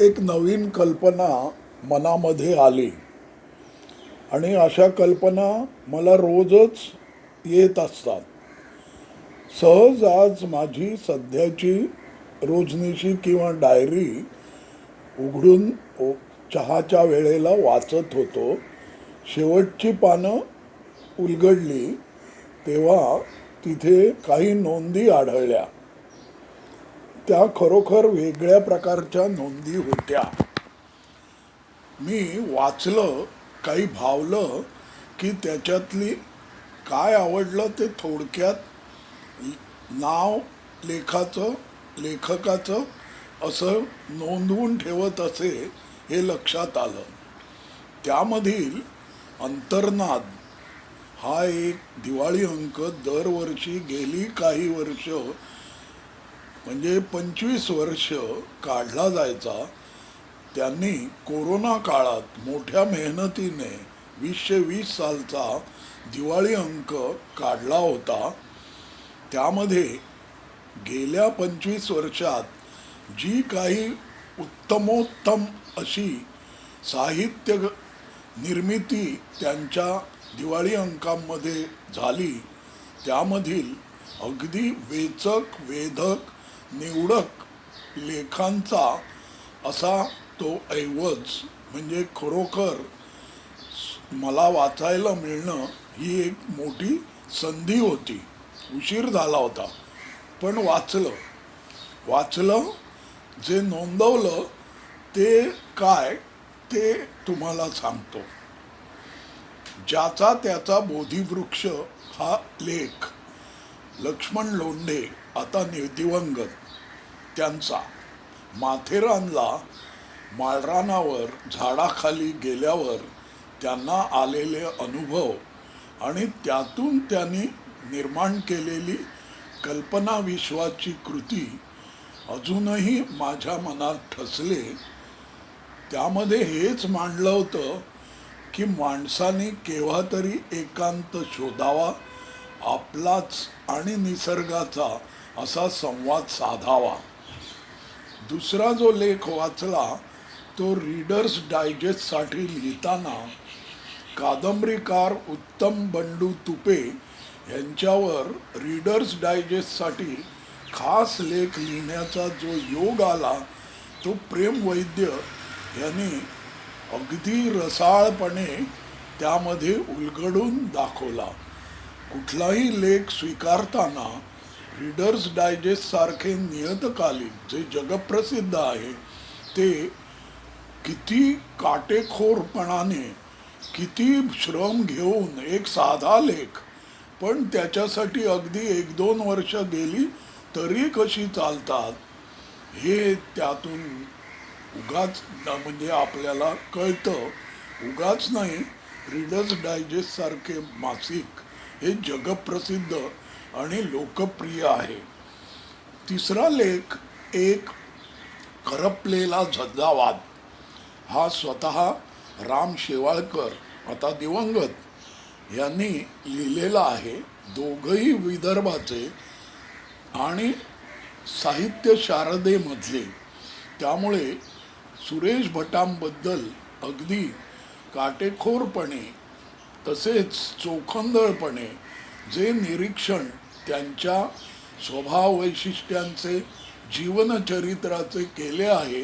एक नवीन कल्पना मनामध्ये आली. आणि अशा कल्पना मला रोजच येत असतात. सहज आज माझी सध्याची रोजनीशी किंवा डायरी उघडून ओ- चहाच्या वेळेला वाचत होतो. शेवटची पानं उलगडली तेव्हा तिथे काही नोंदी आढळल्या. त्या खरोखर वेगळ्या प्रकारच्या नोंदी होत्या. मी वाचलं काही भावलं की त्याच्यातली काय आवडलं ते थोडक्यात नाव लेखाचं लेखकाचं असं नोंदवून ठेवत असे हे लक्षात आलं. त्यामधील अंतर्नाद हा एक दिवाळी अंक दरवर्षी गेली काही वर्ष म्हणजे पंचवीस वर्ष काढला जायचा त्यांनी कोरोना काळात मोठ्या मेहनतीने वीसशे वीस सालचा दिवाळी अंक काढला होता. त्यामध्ये गेल्या पंचवीस वर्षात जी काही उत्तमोत्तम अशी साहित्य निर्मिती त्यांच्या दिवाळी अंकांमध्ये झाली त्यामधील अगदी वेचक वेधक निवडक लेखांचा असा तो ऐवज म्हणजे खरोखर मला वाचायला मिळणं ही एक मोठी संधी होती. उशीर झाला होता. पण वाचलं. वाचलं जे नोंदवलं ते काय ते तुम्हाला सांगतो. ज्याचा त्याचा बोधिवृक्ष हा लेख लक्ष्मण लोंढे आता निर्दिवंगत. दिवंगत त्यांचा माथेरानला माळरानावर झाडाखाली गेल्यावर त्यांना आलेले अनुभव आणि त्यातून त्यांनी निर्माण केलेली कल्पनाविश्वाची कृती अजूनही माझ्या मनात ठसले. त्यामध्ये हेच मांडलं होतं की माणसाने केव्हा तरी एकांत शोधावा आपलाच आणि निसर्गाचा असा संवाद साधावा. दुसरा जो लेख वाचला तो रीडर्स डायजेस्टसाठी लिहिताना कादंबरीकार उत्तम बंडू तुपे यांच्यावर रीडर्स डायजेस्टसाठी खास लेख लिहिण्याचा जो योग आला तो प्रेम वैद्य यांनी अगदी रसाळपणे त्यामध्ये उलगडून दाखवला. कुठलाही लेख स्वीकारताना रीडर्स डायजेस्ट सारखे नियतकालिक जे जगप्रसिद्ध आहे ते किती काटेखोरपणाने किती श्रम घेऊन एक साधा लेख पण त्याच्यासाठी अगदी एक दोन वर्ष गेली तरी कशी चालतात हे त्यातून उगाच म्हणजे आपल्याला कळतं. उगाच नाही रीडर्स डायजेस्ट सारखे मासिक हे जगप्रसिद्ध आणि लोकप्रिय आहे. तिसरा लेख एक करपलेला झंझावाद. हा स्वतः राम शेवाळकर आता दिवंगत यांनी लिहिलेला आहे. दोघंही विदर्भाचे आणि साहित्य शारदेमधले. त्यामुळे सुरेश भटांबद्दल अगदी काटेखोरपणे तसेच चोखंदळपणे जे निरीक्षण त्यांच्या स्वभाव वैशिष्ट्यांचे जीवनचरित्राचे केले आहे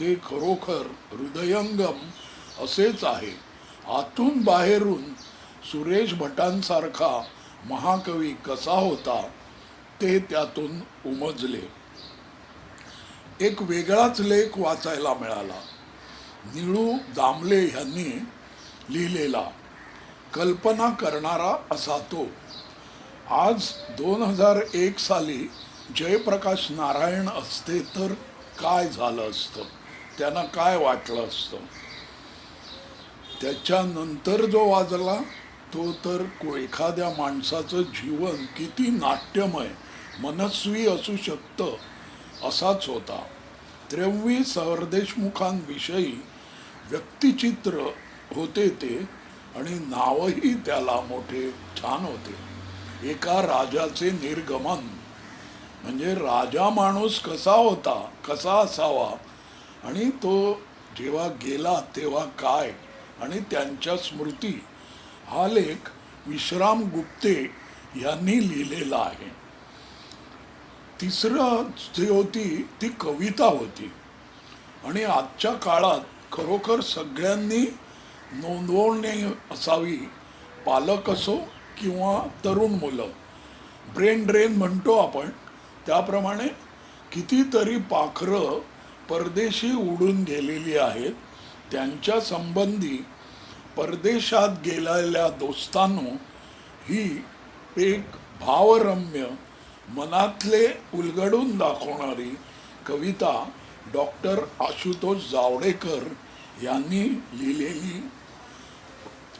ते खरोखर हृदयंगम असेच आहे. आतून बाहेरून सुरेश भटांसारखा महाकवी कसा होता ते त्यातून उमजले. एक वेगळाच लेख वाचायला मिळाला. निळू दामले ह्यांनी लिहिलेला कल्पना करणारा असा तो आज दोन हजार एक साली जयप्रकाश नारायण असते तर काय झालं असतं? त्यांना काय वाटलं असतं? त्याच्यानंतर जो वाजला तो तर को- एखाद्या माणसाचं जीवन किती नाट्यमय मनस्वी असू शकतं असाच होता. त्र्यंवी सरदेशमुखांविषयी व्यक्तिचित्र होते ते आणि नावही त्याला मोठे छान होते. एका राजाचे निर्गमन. म्हणजे राजा माणूस कसा होता कसा असावा आणि तो जेव्हा गेला तेव्हा काय आणि त्यांच्या स्मृती हा लेख विश्राम गुप्ते यांनी लिहिलेला आहे. तिसरं जी होती ती कविता होती. आणि आजच्या काळात खरोखर सगळ्यांनी नोंदवणी असावी पालक असो किंवा तरुण मुलं. ब्रेन ड्रेन म्हणतो आपण. त्याप्रमाणे कितीतरी पाखरं परदेशी उडून गेलेली आहेत. त्यांच्या संबंधी परदेशात गेलेल्या दोस्तांनो ही एक भावरम्य मनातले उलगडून दाखवणारी कविता डॉक्टर आशुतोष जावडेकर यांनी लिहिलेली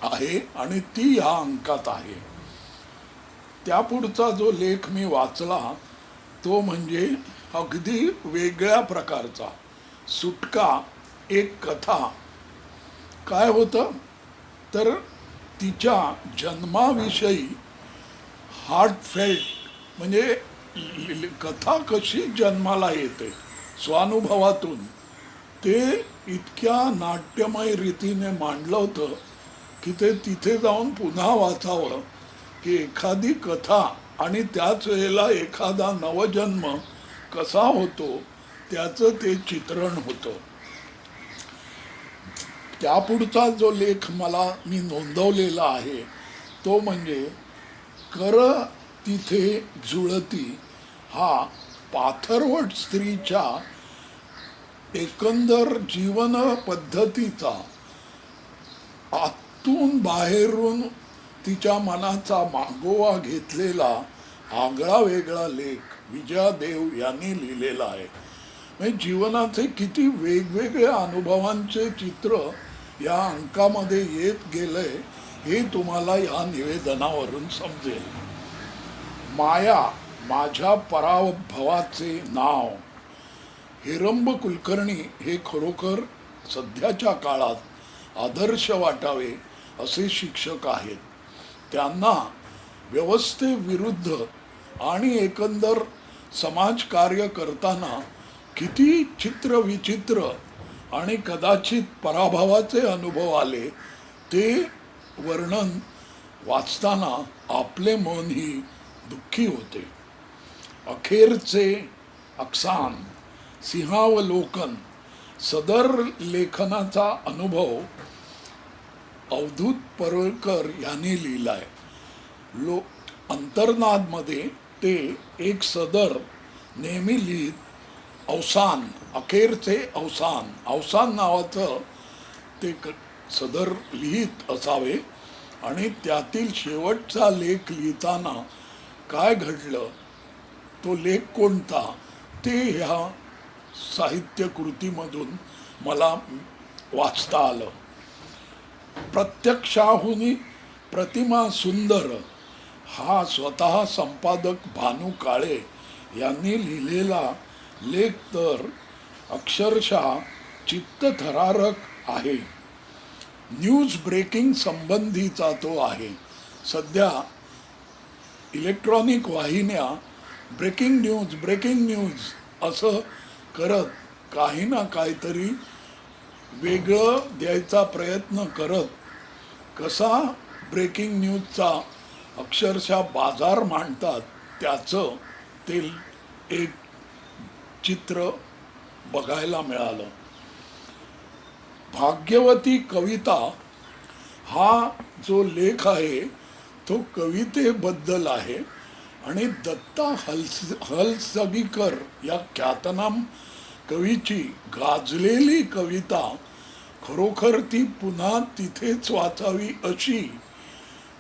आहे आणि ती ह्या अंकात आहे. त्यापुढचा जो लेख मी वाचला तो म्हणजे अगदी वेगळ्या प्रकारचा सुटका एक कथा. काय होतं? तर तिच्या जन्माविषयी हार्टफेल्ट म्हणजे कथा कशी जन्माला येते स्वानुभवातून ते इतक्या नाट्यमय रीतीने मांडलं होतं की ते तिथे जाऊन पुन्हा वाचावं की एखादी कथा आणि त्याच वेळेला एखादा नवजन्म कसा होतो त्याचं ते चित्रण होतं. त्यापुढचा जो लेख मला मी नोंदवलेला आहे तो म्हणजे कर तिथे जुळती हा पाथरवट स्त्रीच्या एकंदर जीवन पद्धतीचा आतून बाहेरून तिच्या मनाचा मागोवा घेतलेला आगळा वेगळा लेख विजया देव यांनी लिहिलेला आहे. म्हणजे जीवनाचे किती वेगवेगळ्या अनुभवांचे चित्र या अंकामध्ये येत गेलंय हे तुम्हाला या निवेदनावरून समजेल. माया माझ्या पराभवाचे नाव. हिरंब कुलकर्णी हे खरोखर सध्याच्या काळात आदर्श वाटावे असे शिक्षक आहेत. त्यांना व्यवस्थेविरुद्ध आणि एकंदर समाजकार्य करताना किती चित्र विचित्र आणि कदाचित पराभवाचे अनुभव आले ते वर्णन वाचताना आपले मनही दुःखी होते. अखेरचे अक्सान सिंहावलोकन सदर लेखनाचा अनुभव अवधूत परळकर यांनी लिहिला आहे लो अंतर्नादमध्ये ते एक सदर नेहमी लिहित अवसान अखेरचे अवसान अवसान नावाचं ते क सदर लिहित असावे आणि त्यातील शेवटचा लेख लिहिताना काय घडलं? तो लेख कोणता? ते ह्या साहित्यकृतीमधून मला वाचता आलं. प्रत्यक्षाहुनी प्रतिमा सुंदर हा स्वतः संपादक भानू काळे यांनी लिहिलेला लेख तर अक्षरशः चित्तथरारक आहे. न्यूज ब्रेकिंग संबंधीचा तो आहे. सध्या इलेक्ट्रॉनिक वाहिन्या ब्रेकिंग न्यूज ब्रेकिंग न्यूज असं करत काही ना काहीतरी वेगळं द्यायचा प्रयत्न करत कसा ब्रेकिंग न्यूजचा अक्षरशः बाजार मांडतात त्याचं ते एक चित्र बघायला मिळालं. भाग्यवती कविता हा जो लेख आहे तो कवितेबद्दल आहे आणि दत्ता हल्स हलसगीकर या ख्यातनाम कवीची गाजलेली कविता खरोखर ती पुन्हा तिथेच वाचावी अशी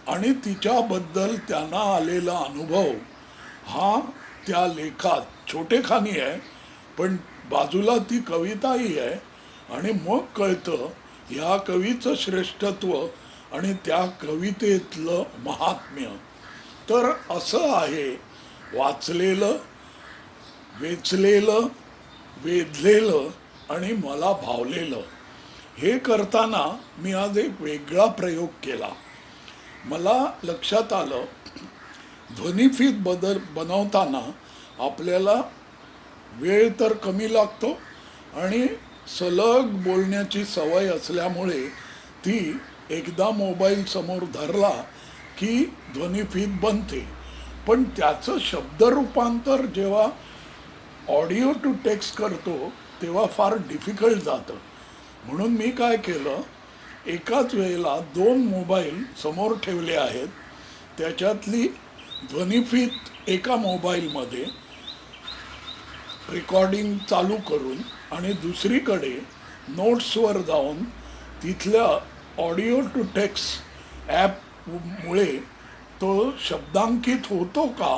आणि तिच्याबद्दल त्यांना आलेला अनुभव हा त्या लेखात छोटेखानी आहे पण बाजूला ती कविताही आहे आणि मग कळतं ह्या कवीचं श्रेष्ठत्व आणि त्या कवितेतलं महात्म्य. तर असं आहे वाचलेलं वेचलेलं वेधलेलं आणि मला भावलेलं. हे करताना मी आज एक वेगळा प्रयोग केला. मला लक्षात आलं ध्वनिफीत बदल बनवताना आपल्याला वेळ तर कमी लागतो आणि सलग बोलण्याची सवय असल्यामुळे ती एकदा मोबाईल समोर धरला की ध्वनिफीत बनते. पण त्याचं शब्द रूपांतर जेव्हा ऑडिओ टू टेक्स्ट करतो तेव्हा फार डिफिकल्ट जातं. म्हणून मी काय केलं एकाच वेळेला दोन मोबाईल समोर ठेवले आहेत. त्याच्यातली ध्वनिफीत एका मोबाईलमध्ये रेकॉर्डिंग चालू करून आणि दुसरीकडे नोट्सवर जाऊन तिथल्या ऑडिओ टू टेक्स्ट ॲपमुळे तो शब्दांकित होतो का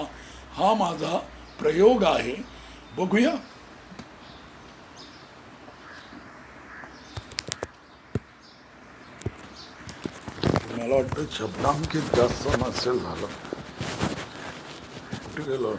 हा माझा प्रयोग आहे. बघूया. मला वाटतं शब्दांकित जास्त नसेल झालं. कुठे गेलं